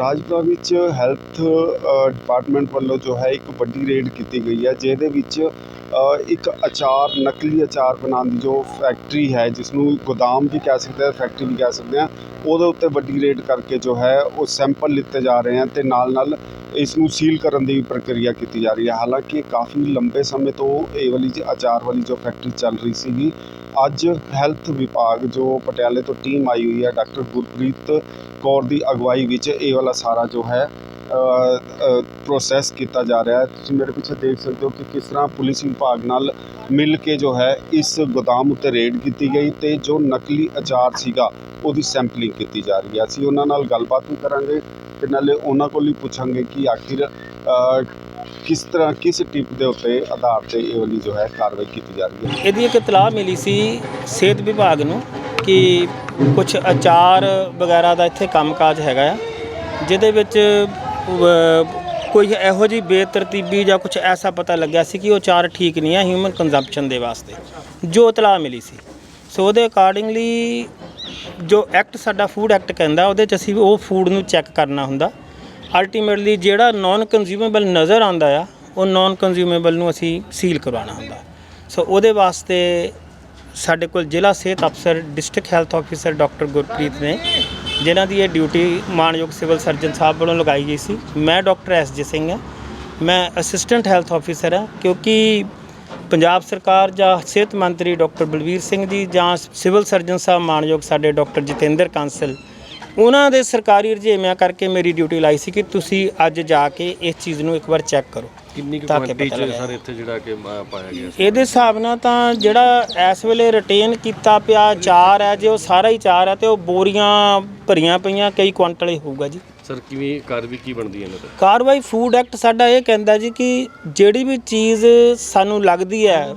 ਰਾਜਪੁਰਾ ਵਿੱਚ health department ਵੱਲੋਂ ਜੋ ਹੈ ਇੱਕ ਵੱਡੀ ਰੇਡ ਕੀਤੀ ਗਈ ਹੈ, ਜਿਹਦੇ ਵਿੱਚ ਇੱਕ ਅਚਾਰ, ਨਕਲੀ ਅਚਾਰ ਬਣਾਉਣ ਦੀ ਜੋ ਫੈਕਟਰੀ ਹੈ ਜਿਸ ਨੂੰ ਗੋਦਾਮ ਵੀ ਕਹਿ ਸਕਦੇ ਹਾਂ, ਫੈਕਟਰੀ ਵੀ ਕਹਿ ਸਕਦੇ ਹਾਂ, ਉਹਦੇ ਉੱਤੇ ਵੱਡੀ ਰੇਡ ਕਰਕੇ ਜੋ ਹੈ, ਉਹ ਸੈਂਪਲ ਲਿੱਤੇ ਜਾ ਰਹੇ ਹਨ ਤੇ ਨਾਲ ਨਾਲ ਇਸ ਨੂੰ ਸੀਲ ਕਰਨ ਦੀ ਵੀ ਪ੍ਰਕਿਰਿਆ ਕੀਤੀ ਜਾ ਰਹੀ ਹੈ। ਹਾਲਾਂਕਿ ਕਾਫੀ ਲੰਬੇ ਸਮੇਂ ਤੋਂ ਇਹ ਵਾਲੀ ਜੋ, ਅਚਾਰ ਵਾਲੀ ਜੋ ਫੈਕਟਰੀ ਚੱਲ ਰਹੀ ਸੀਗੀ। ਅੱਜ ਹੈਲਥ ਵਿਭਾਗ ਜੋ ਪਟਿਆਲੇ ਤੋਂ ਟੀਮ ਆਈ ਹੋਈ ਹੈ, ਡਾਕਟਰ ਗੁਰਪ੍ਰੀਤ ਕੌਰ ਦੀ ਅਗਵਾਈ ਵਿੱਚ ਇਹ ਵਾਲਾ ਸਾਰਾ ਜੋ ਹੈ ਪ੍ਰੋਸੈਸ ਕੀਤਾ ਜਾ ਰਿਹਾ ਹੈ। ਤੁਸੀਂ ਮੇਰੇ ਪਿੱਛੇ ਦੇਖ ਸਕਦੇ ਹੋ ਕਿ ਕਿਸ ਤਰ੍ਹਾਂ ਪੁਲਿਸ ਵਿਭਾਗ ਨਾਲ ਮਿਲ ਕੇ ਜੋ ਹੈ, ਇਸ ਗੋਦਾਮ ਉੱਤੇ ਰੇਡ ਕੀਤੀ ਗਈ ਤੇ ਜੋ ਨਕਲੀ ਅਚਾਰ ਸੀਗਾ, ਉਹਦੀ ਸੈਂਪਲਿੰਗ ਕੀਤੀ ਜਾ ਰਹੀ ਹੈ। ਅਸੀਂ ਉਹਨਾਂ ਨਾਲ ਗੱਲਬਾਤ ਵੀ ਕਰਾਂਗੇ ਤੇ ਨਾਲੇ ਉਹਨਾਂ ਕੋਲ ਹੀ ਪੁੱਛਾਂਗੇ ਕਿ ਆਖਿਰ ਕਿਸ ਤਰ੍ਹਾਂ, ਕਿਸ ਟਿਪ ਦੇ ਉੱਤੇ ਆਧਾਰ ਤੇ ਇਹ ਵਾਲੀ ਜੋ ਹੈ ਕਾਰਵਾਈ ਕੀਤੀ ਜਾ ਰਹੀ ਹੈ। ਇਹਦੀ ਇੱਕ ਇਤਲਾਹ ਮਿਲੀ ਸੀ ਸਿਹਤ ਵਿਭਾਗ ਨੂੰ ਕਿ ਕੁਝ ਅਚਾਰ ਵਗੈਰਾ ਦਾ ਇੱਥੇ ਕੰਮਕਾਜ ਹੈਗਾ ਆ, ਜਿਹਦੇ ਵਿੱਚ ਕੋਈ ਇਹੋ ਜਿਹੀ ਬੇਤਰਤੀਬੀ ਜਾਂ ਕੁਝ ਐਸਾ ਪਤਾ ਲੱਗਿਆ ਸੀ ਕਿ ਉਹ ਅਚਾਰ ਠੀਕ ਨਹੀਂ ਹੈ ਹਿਊਮਨ ਕੰਜ਼ੰਪਸ਼ਨ ਦੇ ਵਾਸਤੇ, ਜੋ ਇਤਲਾਹ ਮਿਲੀ ਸੀ। ਸੋ ਉਹਦੇ ਅਕਾਰਡਿੰਗਲੀ ਜੋ ਐਕਟ ਸਾਡਾ ਫੂਡ ਐਕਟ ਕਹਿੰਦਾ, ਉਹਦੇ ਚ ਅਸੀਂ ਉਹ ਫੂਡ ਨੂੰ ਚੈੱਕ ਕਰਨਾ ਹੁੰਦਾ। ਅਲਟੀਮੇਟਲੀ ਜਿਹੜਾ ਨਾਨ ਕੰਜ਼ਿਊਮੇਬਲ ਨਜ਼ਰ ਆਉਂਦਾ ਆ, ਉਹ ਨਾਨ ਕੰਜ਼ਿਊਮੇਬਲ ਨੂੰ ਅਸੀਂ ਸੀਲ ਕਰਵਾਉਣਾ ਹੁੰਦਾ। ਸੋ ਉਹਦੇ ਵਾਸਤੇ ਸਾਡੇ ਕੋਲ ਜ਼ਿਲ੍ਹਾ ਸਿਹਤ ਅਫਸਰ, district health officer doctor Gurpreet ਨੇ, ਜਿਨ੍ਹਾਂ ਦੀ ਇਹ ਡਿਊਟੀ ਮਾਨਯੋਗ ਸਿਵਲ ਸਰਜਨ ਸਾਹਿਬ ਵੱਲੋਂ ਲਗਾਈ ਗਈ ਸੀ। ਮੈਂ ਡਾਕਟਰ ਐਸ ਜੀ ਸਿੰਘ ਹਾਂ। ਮੈਂ ਅਸਿਸਟੈਂਟ ਹੈਲਥ ਆਫੀਸਰ ਹਾਂ, ਕਿਉਂਕਿ ਪੰਜਾਬ ਸਰਕਾਰ ਜਾਂ ਸਿਹਤ ਮੰਤਰੀ ਡਾਕਟਰ ਬਲਵੀਰ ਸਿੰਘ ਜੀ ਜਾਂ ਸਿਵਲ ਸਰਜਨ ਸਾਹਿਬ ਮਾਨਯੋਗ ਸਾਡੇ ਡਾਕਟਰ ਜਤਿੰਦਰ ਕਾਂਸਲ ਉਹਨਾਂ ਦੇ ਸਰਕਾਰੀ ਰੁਝੇਵਿਆਂ ਕਰਕੇ ਮੇਰੀ ਡਿਊਟੀ ਲਾਈ ਸੀ ਕਿ ਤੁਸੀਂ ਅੱਜ ਜਾ ਕੇ ਇਸ ਚੀਜ਼ ਨੂੰ ਇੱਕ ਵਾਰ ਚੈੱਕ ਕਰੋ। ਕਿੰਨੀ ਕੁ ਤਾਂ ਕਿ ਕੁਆਂਟੀਟੀ ਪਤਾ ਚ ਲੱਗੇ। ਸਰ ਇੱਥੇ ਜਿਹੜਾ ਕਿ ਅ, ਪਾਇਆ ਗਿਆ ਸੀ? ਇਹਦੇ ਹਿਸਾਬ ਨਾਲ ਤਾਂ ਜਿਹੜਾ ਇਸ ਵੇਲੇ ਰਿਟੇਨ ਕੀਤਾ ਪਿਆ ਚਾਰ ਹੈ ਜੇ ਉਹ ਸਾਰਾ ਹੀ ਚਾਰ ਹੈ ਤੇ ਉਹ ਬੋਰੀਆਂ ਭਰੀਆਂ ਪਈਆਂ ਕਈ ਕੁਆਂਟਲ ਹੀ ਹੋਊਗਾ ਜੀ। ਸਰ ਕਿਵੇਂ ਕਾਰਵਾਈ ਕੀ ਬਣਦੀ ਹੈ ਇਹਨਾਂ ਤੇ ਕਾਰਵਾਈ ਫੂਡ ਐਕਟ ਸਾਡਾ ਇਹ ਕਹਿੰਦਾ ਜੀ ਕਿ ਜਿਹੜੀ ਵੀ ਚੀਜ਼ ਸਾਨੂੰ ਲੱਗਦੀ ਹੈ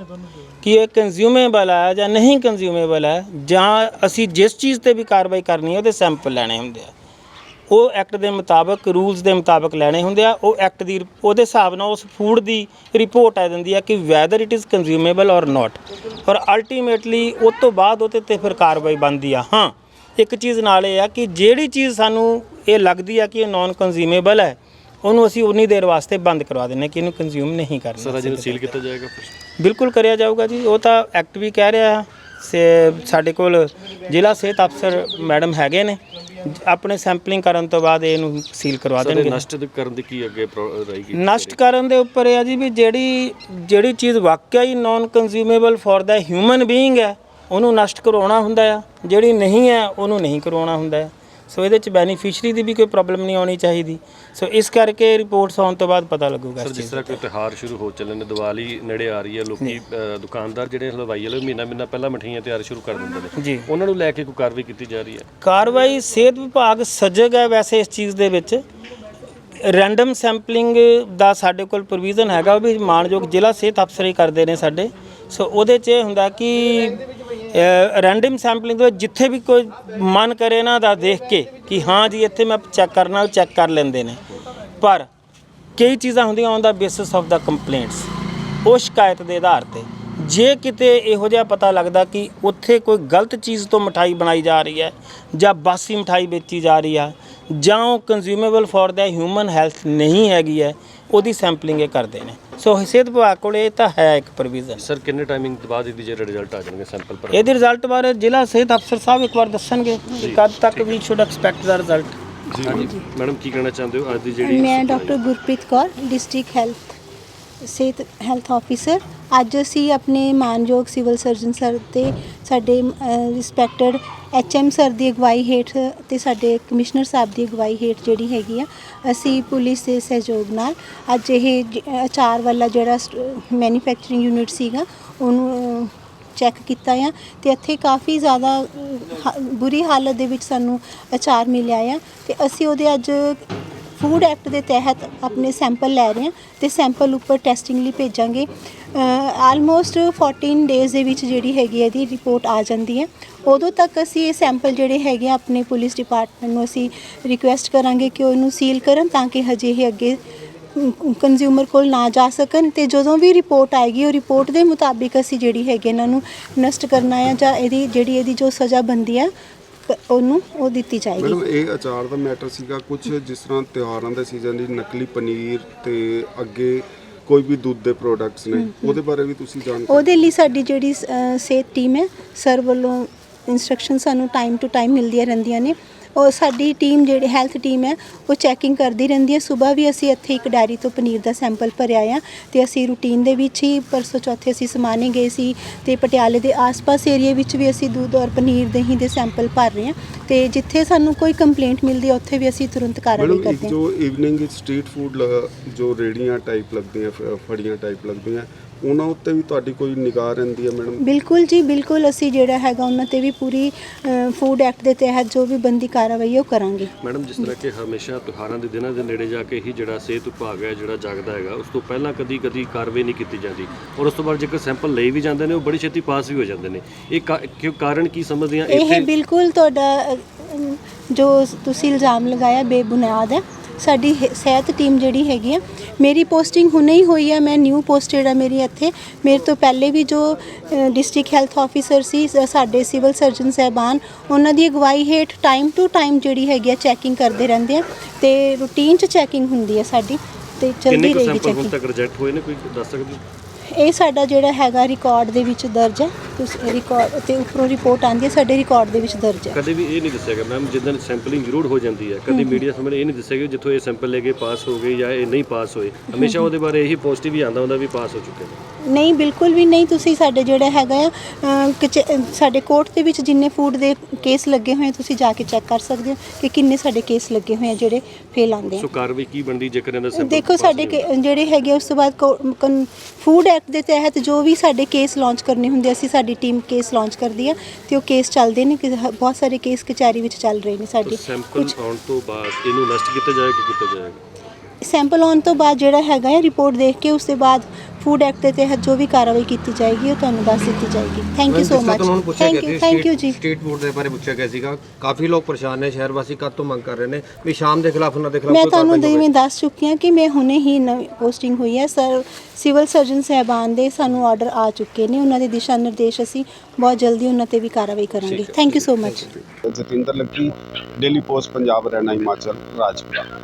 ਕਿ ਇਹ ਕੰਜ਼ਿਊਮੇਬਲ ਹੈ ਜਾਂ ਨਹੀਂ ਕੰਜ਼ਿਊਮੇਬਲ ਹੈ ਜਾਂ ਅਸੀਂ ਜਿਸ ਚੀਜ਼ ਤੇ ਵੀ ਕਾਰਵਾਈ ਕਰਨੀ ਹੈ ਉਹਦੇ ਸੈਂਪਲ ਲੈਣੇ ਹੁੰਦੇ ਆ। ਉਹ ਐਕਟ ਦੇ ਮੁਤਾਬਕ ਰੂਲਸ ਦੇ ਮੁਤਾਬਕ ਲੈਣੇ ਹੁੰਦੇ ਆ। ਉਹ ਐਕਟ ਦੀ, ਉਹਦੇ ਹਿਸਾਬ ਨਾਲ ਉਸ ਫੂਡ ਦੀ ਰਿਪੋਰਟ ਆ ਜਾਂਦੀ ਆ ਕਿ ਵੈਦਰ ਇਟ ਇਜ਼ ਕੰਜ਼ਿਊਮੇਬਲ ਔਰ ਨਾਟ ਔਰ ਅਲਟੀਮੇਟਲੀ ਉਹ ਤੋਂ ਬਾਅਦ ਉਹਦੇ ਤੇ ਫਿਰ ਕਾਰਵਾਈ ਬਣਦੀ ਆ। ਹਾਂ, ਇੱਕ ਚੀਜ਼ ਨਾਲ ਇਹ ਆ ਕਿ ਜਿਹੜੀ ਚੀਜ਼ ਸਾਨੂੰ ਇਹ ਲੱਗਦੀ ਆ ਕਿ ਇਹ ਨਾਨ ਕੰਜ਼ਿਊਮੇਬਲ ਹੈ ਉਹਨੂੰ ਅਸੀਂ ਉਨੀ ਦੇਰ ਵਾਸਤੇ ਬੰਦ ਕਰਵਾ ਦਿੰਨੇ ਕਿ ਇਹਨੂੰ ਕੰਜ਼ਿਊਮ ਨਹੀਂ ਕਰਨਾ ਸਰ ਅੱਜ ਸੀਲ ਕੀਤਾ ਜਾਏਗਾ ਫਿਰ? ਬਿਲਕੁਲ ਕਰਿਆ ਜਾਊਗਾ ਜੀ। ਉਹ ਤਾਂ ਐਕਟ ਵੀ ਕਹਿ ਰਿਹਾ ਆ ਸੇ ਸਾਡੇ ਕੋਲ ਜ਼ਿਲ੍ਹਾ ਸਿਹਤ ਅਫਸਰ ਮੈਡਮ ਹੈਗੇ ਨੇ। ਆਪਣੇ ਸੈਂਪਲਿੰਗ ਕਰਨ ਤੋਂ ਬਾਅਦ ਇਹਨੂੰ ਸੀਲ ਕਰਵਾ ਸਰ ਇਹ ਦੇਣਗੇ। ਨਸ਼ਟ ਕਰਨ ਦੀ ਕੀ ਅੱਗੇ ਪ੍ਰੋ- ਰਹੇਗੀ ਨਸ਼ਟ ਕਰਨ ਦੇ ਉੱਪਰ ਇਹ ਆ ਜੀ ਵੀ ਜਿਹੜੀ ਜਿਹੜੀ ਚੀਜ਼ ਵਾਕਿਆ ਹੀ non consumable for the human being ਹੈ ਉਹਨੂੰ ਨਸ਼ਟ ਕਰਵਾਉਣਾ ਹੁੰਦਾ ਆ। ਜਿਹੜੀ ਨਹੀਂ ਹੈ ਉਹਨੂੰ ਨਹੀਂ ਕਰਵਾਉਣਾ ਹੁੰਦਾ ਹੈ ਸੋ ਇਹਦੇ ਚ ਬੈਨੀਫੀਸ਼ਰੀ ਦੀ ਵੀ ਕੋਈ ਪ੍ਰੋਬਲਮ ਨਹੀਂ ਆਉਣੀ ਚਾਹੀਦੀ। ਸੋ ਇਸ ਕਰਕੇ ਰਿਪੋਰਟਸ ਆਉਣ ਤੋਂ ਬਾਅਦ ਪਤਾ ਲੱਗੂਗਾ ਸਰ ਜਿਸ ਤਰ੍ਹਾਂ ਕੋਈ ਤਿਉਹਾਰ ਸ਼ੁਰੂ ਹੋ ਚੱਲੇ ਨੇ ਦੀਵਾਲੀ ਨੇੜੇ ਆ ਰਹੀ ਹੈ ਲੋਕੀ ਅ, ਦੁਕਾਨਦਾਰ ਜਿਹੜੇ ਹਲਵਾਈ ਵਾਲੇ ਮਹੀਨਾ ਮਹੀਨਾ ਪਹਿਲਾਂ ਮਠੀਆਂ ਤਿਆਰ ਸ਼ੁਰੂ ਕਰ ਦਿੰਦੇ ਨੇ। ਜੀ। ਉਹਨਾਂ ਨੂੰ ਲੈ ਕੇ ਕੋਈ ਕਾਰਵਾਈ ਕੀਤੀ ਜਾ ਰਹੀ ਹੈ? ਕਾਰਵਾਈ ਸਿਹਤ ਵਿਭਾਗ ਸਜਗ ਹੈ ਵੈਸੇ ਇਸ ਚੀਜ਼ ਦੇ ਵਿੱਚ। ਰੈਂਡਮ ਸੈਂਪਲਿੰਗ ਦਾ ਸਾਡੇ ਕੋਲ ਪ੍ਰੋਵੀਜ਼ਨ ਹੈਗਾ ਉਹ ਵੀ ਮਾਨਯੋਗ ਜ਼ਿਲ੍ਹਾ ਸਿਹਤ ਅਫਸਰ ਹੀ ਕਰਦੇ ਨੇ ਸਾਡੇ। ਸੋ ਉਹਦੇ 'ਚ ਇਹ ਹੁੰਦਾ ਕਿ ਰੈਂਡਮ ਸੈਂਪਲਿੰਗ ਦੇ ਵਿੱਚ ਜਿੱਥੇ ਵੀ ਕੋਈ ਮਨ ਕਰੇ ਨਾ ਦਾ ਦੇਖ ਕੇ ਕਿ ਹਾਂ ਜੀ, ਇੱਥੇ ਮੈਂ ਚੈੱਕ ਕਰਨਾ ਚੈੱਕ ਕਰ ਲੈਂਦੇ ਨੇ। ਪਰ ਕਈ ਚੀਜ਼ਾਂ ਹੁੰਦੀਆਂ on the basis of the complaints ਉਹ ਸ਼ਿਕਾਇਤ ਦੇ ਆਧਾਰ ਤੇ। ਜੇ ਕਿਤੇ ਇਹੋ ਜਿਹਾ ਪਤਾ ਲੱਗਦਾ ਕਿ ਉੱਥੇ ਕੋਈ ਗਲਤ ਚੀਜ਼ ਤੋਂ ਮਠਾਈ ਬਣਾਈ ਜਾ ਰਹੀ ਹੈ ਜਾਂ ਬਾਸੀ ਮਠਾਈ ਵੇਚੀ ਜਾ ਰਹੀ ਆ ਜਾਂ ਉਹ consumable for the human health ਨਹੀਂ ਹੈਗੀ ਹੈ ਉਹਦੀ ਸੈਂਪਲਿੰਗ ਇਹ ਕਰਦੇ ਨੇ। ਸੋ ਸਿਹਤ ਵਿਭਾਗ ਕੋਲ ਇਹ ਤਾਂ ਹੈ ਇੱਕ ਪ੍ਰੋਵੀਜ਼ਨ ਸਰ ਕਿੰਨੇ ਟਾਈਮਿੰਗ ਤੋਂ ਬਾਅਦ ਇਹਦੀ ਜਿਹੜੇ ਰਿਜ਼ਲਟ ਆ ਜਾਣਗੇ ਸੈਂਪਲ ਪਰ ਇਹਦੇ ਰਿਜ਼ਲਟ ਬਾਰੇ ਜ਼ਿਲ੍ਹਾ ਸਿਹਤ ਅਫਸਰ ਸਾਹਿਬ ਇੱਕ ਵਾਰ ਦੱਸਣਗੇ ਕਿ ਕਦ ਤੱਕ we should expect the result ਹਾਂਜੀ ਮੈਡਮ ਕੀ ਕਹਿਣਾ ਚਾਹੁੰਦੇ ਹੋ? ਅੱਜ ਦੀ ਜਿਹੜੀ ਮੈਂ doctor Gurpreet Kaur district health ਸਿਹਤ ਹੈਲਥ ਆਫੀਸਰ। ਅੱਜ ਅਸੀਂ ਆਪਣੇ ਮਾਨਯੋਗ ਸਿਵਲ ਸਰਜਨ ਸਰ ਤੇ ਸਾਡੇ ਰਿਸਪੈਕਟਡ ਐਚਐਮ ਸਰ ਦੀ ਅਗਵਾਈ ਹੇਠ ਤੇ ਸਾਡੇ ਕਮਿਸ਼ਨਰ ਸਾਹਿਬ ਦੀ ਅਗਵਾਈ ਹੇਠ ਜਿਹੜੀ ਹੈਗੀ ਆ ਅਸੀਂ ਪੁਲਿਸ ਦੇ ਸਹਿਯੋਗ ਨਾਲ ਅੱਜ ਇਹ ਅਚਾਰ ਵਾਲਾ ਜਿਹੜਾ ਮੈਨੂਫੈਕਚਰਿੰਗ ਯੂਨਿਟ ਸੀਗਾ ਉਹਨੂੰ ਚੈੱਕ ਕੀਤਾ ਆ ਤੇ ਇੱਥੇ ਕਾਫੀ ਜ਼ਿਆਦਾ ਅ, ਬੁਰੀ ਹਾਲਤ ਦੇ ਵਿੱਚ ਸਾਨੂੰ ਅਚਾਰ ਮਿਲਿਆ ਆ ਤੇ ਅਸੀਂ ਉਹਦੇ ਅੱਜ ਫੂਡ ਐਕਟ ਦੇ ਤਹਿਤ ਆਪਣੇ ਸੈਂਪਲ ਲੈ ਰਹੇ ਹਾਂ ਤੇ ਸੈਂਪਲ ਉੱਪਰ ਟੈਸਟਿੰਗ ਲਈ ਭੇਜਾਂਗੇ। ਆਲਮੋਸਟ 14 ਡੇਜ਼ ਦੇ ਵਿੱਚ ਜਿਹੜੀ ਹੈਗੀ ਹੈ ਇਹਦੀ ਰਿਪੋਰਟ ਆ ਜਾਂਦੀ ਹੈ। ਉਦੋਂ ਤੱਕ ਅਸੀਂ ਇਹ ਸੈਂਪਲ ਜਿਹੜੇ ਹੈਗੇ ਆ ਆਪਣੇ ਪੁਲਿਸ ਡਿਪਾਰਟਮੈਂਟ ਨੂੰ ਅਸੀਂ ਰਿਕੁਐਸਟ ਕਰਾਂਗੇ ਕਿ ਉਹ ਇਹਨੂੰ ਸੀਲ ਕਰਨ ਤਾਂ ਕਿ ਹਜੇ ਇਹ ਅੱਗੇ ਕੰਜ਼ਿਊਮਰ ਕੋਲ ਨਾ ਜਾ ਸਕਣ ਤੇ ਜਦੋਂ ਵੀ ਰਿਪੋਰਟ ਆਏਗੀ, ਉਹ ਰਿਪੋਰਟ ਦੇ ਮੁਤਾਬਿਕ ਅਸੀਂ ਜਿਹੜੀ ਹੈਗੀ ਇਹਨਾਂ ਨੂੰ ਨਸ਼ਟ ਕਰਨਾ ਹੈ ਜਾਂ ਇਹਦੀ ਜਿਹੜੀ ਇਹਦੀ ਜੋ ਸਜ਼ਾ ਬੰਦੀ ਹੈ ਉਹਨੂੰ ਉਹ ਦਿੱਤੀ ਜਾਏਗੀ। ਮੈਡਮ ਇਹ ਅਚਾਰ ਦਾ ਮੈਟਰ ਸੀਗਾ ਕੁਝ ਜਿਸ ਤਰ੍ਹਾਂ ਤਿਉਹਾਰਾਂ ਦੇ ਸੀਜ਼ਨ ਦੀ ਨਕਲੀ ਪਨੀਰ ਤੇ ਅੱਗੇ ਕੋਈ ਵੀ ਦੁੱਧ ਦੇ ਪ੍ਰੋਡਕਟਸ ਨੇ। ਉਹਦੇ ਬਾਰੇ ਵੀ ਤੁਸੀਂ ਜਾਣਕਾਰੀ ਉਹਦੇ ਲਈ ਸਾਡੀ ਜਿਹੜੀ ਅ, ਸਿਹਤ ਟੀਮ ਹੈ ਸਰ ਵੱਲੋਂ ਇਨਸਟਰਕਸ਼ਨ ਸਾਨੂੰ ਟਾਈਮ ਟੂ ਟਾਈਮ ਮਿਲਦੀਆਂ ਰਹਿੰਦੀਆਂ ਨੇ। ਉਹ ਸਾਡੀ ਟੀਮ ਜਿਹੜੀ ਹੈਲਥ ਟੀਮ ਹੈ ਉਹ ਚੈਕਿੰਗ ਕਰਦੀ ਰਹਿੰਦੀ ਹੈ। ਸਵੇਰ ਵੀ ਅਸੀਂ ਇੱਥੇ ਇੱਕ ਡੈਰੀ ਤੋਂ ਪਨੀਰ ਦਾ ਸੈਂਪਲ ਭਰਿਆ ਆ ਤੇ ਅਸੀਂ ਰੂਟੀਨ ਦੇ ਵਿੱਚ ਹੀ ਪਰਸੋਂ ਚੌਥੇ ਅਸੀਂ ਸਮਾਨੇ ਗਏ ਸੀ ਤੇ ਪਟਿਆਲੇ ਦੇ ਆਸ-ਪਾਸ ਏਰੀਆ ਵਿੱਚ ਵੀ ਅਸੀਂ ਦੁੱਧ ਔਰ ਪਨੀਰ ਦਹੀਂ ਦੇ ਸੈਂਪਲ ਭਰ ਰਹੇ ਹਾਂ ਤੇ ਜਿੱਥੇ ਸਾਨੂੰ ਕੋਈ ਕੰਪਲੇਂਟ ਮਿਲਦੀ ਹੈ ਉੱਥੇ ਵੀ ਅਸੀਂ ਤੁਰੰਤ ਕਾਰਵਾਈ ਮੈਡਮ ਇੱਕ ਕਰਦੇ ਹਾਂ। ਜੋ ਈਵਨਿੰਗ ਵਿੱਚ ਸਟਰੀਟ ਫੂਡ ਜੋ ਰੇੜੀਆਂ ਟਾਈਪ ਲੱਗਦੀਆਂ ਫ- ਫੜੀਆਂ ਟਾਈਪ ਲੱਗਦੀਆਂ ਉਹਨਾਂ ਉੱਤੇ ਵੀ ਤੁਹਾਡੀ ਕੋਈ ਨਿਗਾਹ ਰਹਿੰਦੀ ਹੈ ਮੈਡਮ? ਬਿਲਕੁਲ ਜੀ ਬਿਲਕੁਲ ਅਸੀਂ ਜਿਹੜਾ ਹੈਗਾ ਉਹਨਾਂ ਤੇ ਵੀ ਪੂਰੀ ਫੂਡ ਐਕਟ ਦੇ ਤਹਿਤ ਜੋ ਵੀ ਬੰਦੀ ਕਾਰਵਾਈ ਉਹ ਕਰਾਂਗੇ। ਮੈਡਮ ਜਿਸ ਤਰ੍ਹਾਂ ਕਿ ਹਮੇਸ਼ਾ ਤਿਉਹਾਰਾਂ ਦੇ ਦਿਨਾਂ ਦੇ ਨੇੜੇ ਜਾ ਕੇ ਹੀ ਜਿਹੜਾ ਸਿਹਤ ਵਿਭਾਗ ਹੈ ਜਿਹੜਾ ਜਾਗਦਾ ਹੈਗਾ ਉਸ ਤੋਂ ਪਹਿਲਾਂ ਕਦੀ ਕਦੀ ਕਾਰਵਾਈ ਨਹੀਂ ਕੀਤੀ ਜਾਂਦੀ। ਔਰ ਉਸ ਤੋਂ ਬਾਅਦ ਜੇਕਰ ਸੈਂਪਲ ਲਏ ਵੀ ਜਾਂਦੇ ਨੇ ਉਹ ਬੜੀ ਛੇਤੀ ਪਾਸ ਵੀ ਹੋ ਜਾਂਦੇ ਨੇ। ਇਹ ਕਿਉਂ ਕਾਰਨ ਕੀ ਸਮਝਦੇ ਆ? ਇਹ ਬਿਲਕੁਲ ਤੁਹਾਡਾ ਜੋ ਤੁਸੀਂ ਇਲਜ਼ਾਮ ਲਗਾਇਆ ਬੇਬੁਨਿਆਦ ਹੈ। ਸਾਡੀ ਹ- ਸਿਹਤ ਟੀਮ ਜਿਹੜੀ ਹੈਗੀ ਆ ਮੇਰੀ ਪੋਸਟਿੰਗ ਹੁਣੇ ਹੀ ਹੋਈ ਹੈ ਮੈਂ ਨਿਊ ਪੋਸਟਡ ਆ ਮੇਰੀ ਇੱਥੇ ਮੇਰੇ ਤੋਂ ਪਹਿਲੇ ਵੀ ਜੋ ਡਿਸਟ੍ਰਿਕਟ ਹੈਲਥ ਆਫੀਸਰ ਸੀ ਸ- ਸਾਡੇ ਸਿਵਲ ਸਰਜਨ ਸਾਹਿਬਾਨ ਉਹਨਾਂ ਦੀ ਅਗਵਾਈ ਹੇਠ ਟਾਈਮ ਟੂ ਟਾਈਮ ਜਿਹੜੀ ਹੈਗੀ ਆ ਚੈਕਿੰਗ ਕਰਦੇ ਰਹਿੰਦੇ ਆ ਤੇ ਰੂਟੀਨ ਚ ਚੈਕਿੰਗ ਹੁੰਦੀ ਹੈ ਸਾਡੀ ਤੇ ਕਿੰਨੇ ਕੁ ਰਹੇਗੀ ਸੈਂਪਲ ਹੁਣ ਚੈਕਿੰਗ ਤੱਕ ਰਿਜੈਕਟ ਹੋਏ ਨੇ ਕੋਈ ਦੱਸ ਸਕਦੇ ਹੋ? ਇਹ ਸਾਡਾ ਜਿਹੜਾ ਹੈਗਾ ਰਿਕਾਰਡ ਦੇ ਵਿੱਚ ਦਰਜ ਹੈ। ਤੁਸੀਂ ਰਿਕਾਰਡ ਤੇ ਉੱਪਰੋਂ ਰਿਪੋਰਟ ਆਉਂਦੀ ਹੈ ਸਾਡੇ ਰਿਕਾਰਡ ਦੇ ਵਿੱਚ ਦਰਜ ਹੈ। ਕਦੇ ਵੀ ਇਹ ਨਹੀਂ ਦੱਸਿਆ ਗਿਆ ਮੈਮ ਜਿੱਦਣ ਸੈਂਪਲਿੰਗ ਜ਼ਰੂਰ ਹੋ ਜਾਂਦੀ ਹੈ। ਕਦੀ ਮੀਡੀਆ ਸਾਹਮਣੇ ਇਹ ਨਹੀਂ ਦੱਸਿਆ ਗਿਆ ਜਿੱਥੋਂ ਇਹ ਸੈਂਪਲ ਲੈ ਕੇ ਪਾਸ ਹੋ ਗਏ ਜਾਂ ਇਹ ਨਹੀਂ ਪਾਸ ਹੋਏ। ਹਮੇਸ਼ਾ ਉਹਦੇ ਬਾਰੇ ਇਹੀ ਪੋਜ਼ਿਟਿਵ ਹੀ ਆਉਂਦਾ ਹੁੰਦਾ ਵੀ ਪਾਸ ਹੋ ਚੁੱਕੇ ਨੇ। ਨਹੀਂ ਬਿਲਕੁਲ ਵੀ ਨਹੀਂ। ਤੁਸੀਂ ਸਾਡੇ ਜਿਹੜਾ ਹੈਗਾ ਆ ਅ, ਕਚ- ਅ, ਸਾਡੇ ਕੋਰਟ ਦੇ ਵਿੱਚ ਜਿੰਨੇ ਫੂਡ ਦੇ ਕੇਸ ਲੱਗੇ ਹੋਏ ਆ, ਤੁਸੀਂ ਜਾ ਕੇ ਚੈੱਕ ਕਰ ਸਕਦੇ ਹੋ ਕਿ ਕਿੰਨੇ ਸਾਡੇ ਕੇਸ ਲੱਗੇ ਹੋਏ ਆ ਜਿਹੜੇ ਫੇਲ ਆਉਂਦੇ ਸੋ ਆ ਕਾਰਵਾਈ ਕੀ ਬਣਦੀ ਜੇਕਰ ਇਹਦਾ ਸੈਂਪਲ ਦੇਖੋ ਸਾਡੇ ਕੇ- ਜਿਹੜੇ ਹੈਗੇ ਆ, ਉਸ ਤੋਂ ਬਾਅਦ ਫੂਡ ਐਕਟ ਦੇ ਤਹਿਤ ਜੋ ਵੀ ਸਾਡੇ ਕੇਸ ਲਾਂਚ ਕਰਨੇ ਹੁੰਦੇ ਆ, ਅਸੀਂ ਸਾਡੀ ਟੀਮ ਕੇਸ ਲਾਂਚ ਕਰਦੀ ਆ ਤੇ ਉਹ ਕੇਸ ਚੱਲਦੇ ਨੇ ਕਿ ਹ- ਬਹੁਤ ਸਾਰੇ ਕੇਸ ਕਚਹਿਰੀ ਵਿੱਚ ਚੱਲ ਰਹੇ ਨੇ ਸਾਡੀ। ਸੈਂਪਲ ਆਉਣ ਤੋਂ ਬਾਅਦ ਇਹਨੂੰ ਨਸ਼ਟ ਕੀਤਾ ਜਾਏਗਾ ਕਿ ਕੀਤਾ ਜਾਏਗਾ? ਸੈਂਪਲ ਆਉਣ ਤੋਂ ਬਾਅਦ ਜਿਹੜਾ ਹੈਗਾ ਹੈ ਰਿਪੋਰਟ ਦੇਖ ਕੇ ਉਸ ਤੋਂ ਬਾਅਦ ਫੂਡ ਐਕਟ ਦੇ ਤਹਿਤ ਜੋ ਵੀ ਕਾਰਵਾਈ ਕੀਤੀ ਜਾਏਗੀ ਉਹ ਤੁਹਾਨੂੰ ਦੱਸ ਦਿੱਤੀ ਜਾਏਗੀ। ਥੈਂਕ ਯੂ ਸੋ ਮਚ ਉਹਨਾਂ ਨੂੰ ਪੁੱਛਿਆ thank you C thank you ji. Street food ਦੇ ਬਾਰੇ ਪੁੱਛਿਆ ਗਿਆ ਸੀਗਾ। ਕਾਫੀ ਲੋਕ ਪਰੇਸ਼ਾਨ ਨੇ ਸ਼ਹਿਰ ਵਾਸੀ ਕਦ ਤੋਂ ਮੰਗ ਕਰ ਰਹੇ ਨੇ? ਵੀ ਸ਼ਾਮ ਦੇ ਖਿਲਾਫ ਉਹਨਾਂ ਦੇ ਖਿਲਾਫ ਮੈਂ ਤੁਹਾਨੂੰ ਹੋਵੇ। ਦੱਸ ਚੁੱਕੀ ਹਾਂ ਕਿ ਮੈਂ ਹੁਣੇ ਹੀ ਨਵੀਂ ਪੋਸਟਿੰਗ ਹੋਈ ਹੈ। ਸਰ ਸਿਵਲ ਸਰਜਨ ਸਾਹਿਬਾਨ ਦੇ ਸਾਨੂੰ ਆਰਡਰ ਆ ਚੁੱਕੇ ਨੇ। ਉਹਨਾਂ ਦੇ ਦਿਸ਼ਾ ਨਿਰਦੇਸ਼ ਅਸੀਂ ਬਹੁਤ ਜਲਦੀ ਉਹਨਾਂ ਤੇ ਵੀ ਕਾਰਵਾਈ ਕਰਾਂਗੇ। Thank you so much Jatinder Lucky Daily Post Punjab Haryana Himachal Rajpura.